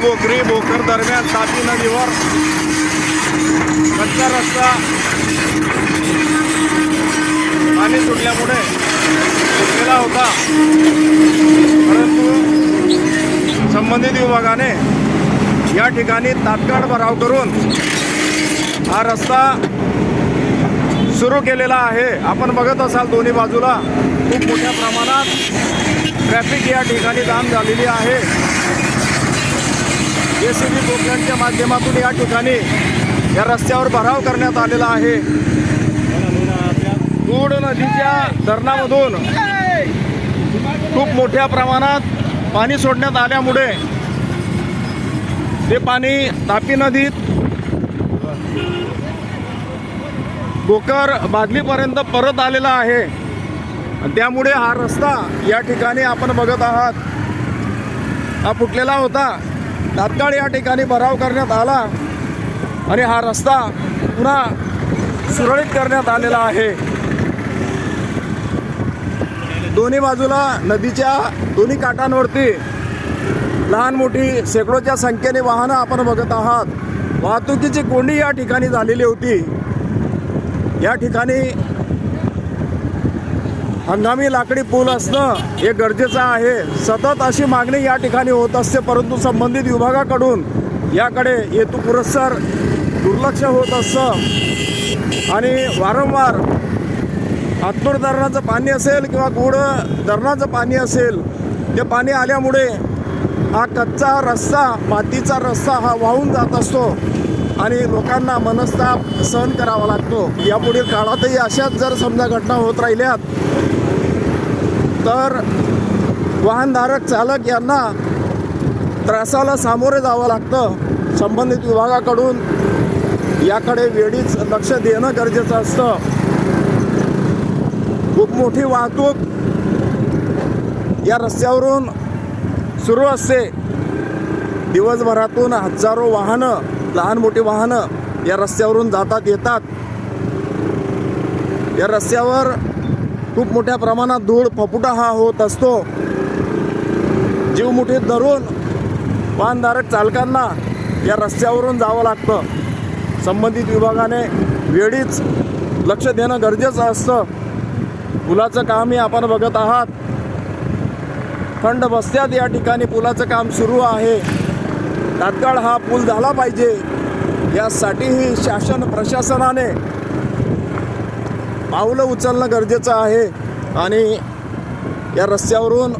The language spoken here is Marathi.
भोकरी भोकर दरम्यान तापी नदीवर कच्चा रस्ता पाणी सुटल्यामुळे सुटलेला होता परंतु संबंधित विभागाने या ठिकाणी तात्काळ भराव करून हा रस्ता सुरू केलेला आहे. आपण बघत असाल दोन्ही बाजूला. खूप मोठ्या प्रमाणात ट्रॅफिक या ठिकाणी जाम झालेली आहे. जे सी बी बोगद्यांच्या माध्यमातून या ठिकाणी या रस्त्यावर भराव करण्यात आलेला आहे. दूड नदीच्या धरणामधून खूप मोठ्या प्रमाणात पाणी सोडण्यात आल्यामुळे ते पाणी तापी नदीत बोकर बादलीपर्यंत परत आलेला आहे. आणि त्यामुळे हा रस्ता या ठिकाणी आपण बघत आहात. हा फुटलेला होता. तात्काळ या ठिकाणी भराव करण्यात आला. आणि हा रस्ता पुन्हा सुरळीत करण्यात आलेला आहे. दोन्ही बाजूला नदीच्या दोन्ही काठांवरती लहान मोठी शेकडोच्या संख्येने वाहनं आपण बघत आहात. वाहतुकीची कोंडी या ठिकाणी झालेली होती. या ठिकाणी हंगामी लाकडी पूल असणं हे गरजेचं आहे. सतत अशी मागणी या ठिकाणी होत असते परंतु संबंधित विभागाकडून याकडे हेतू पुरस्सर दुर्लक्ष होत असतं. आणि वारंवार आतूर धरणाचं पाणी असेल किंवा गोड धरणाचं पाणी असेल ते पाणी आल्यामुळे हा कच्चा रस्ता मातीचा रस्ता हा वाहून जात असतो. आणि लोकांना मनस्ताप सहन करावा लागतो. यापुढील काळातही अशाच जर समजा घटना होत राहिल्यात तर वाहनधारक चालक यांना त्रासाला सामोरे जावं लागतं. संबंधित विभागाकडून याकडे वेळीच लक्ष देणं गरजेचं असतं. खूप मोठी वाहतूक या रस्त्यावरून सुरू असते. दिवसभरातून हजारो वाहनं लहान मोठी वाहनं या रस्त्यावरून जातात येतात. या रस्त्यावर खूप मोठ्या प्रमाणात धूळ फपुटा हा होत असतो. जीव मुठीत धरून वाहनधारक चालकांना या रस्त्यावरून जावं लागतं. संबंधित विभागाने वेळीच लक्ष देणं गरजेचं असतं. पुलाचं कामही आपण बघत आहात. थंड बस्त्यात या ठिकाणी पुलाचं काम सुरू आहे. तात्काळ हा पूल झाला पाहिजे. यासाठीही शासन प्रशासनाने पावलं उचलणं गरजेचं आहे. आणि या रस्त्यावरून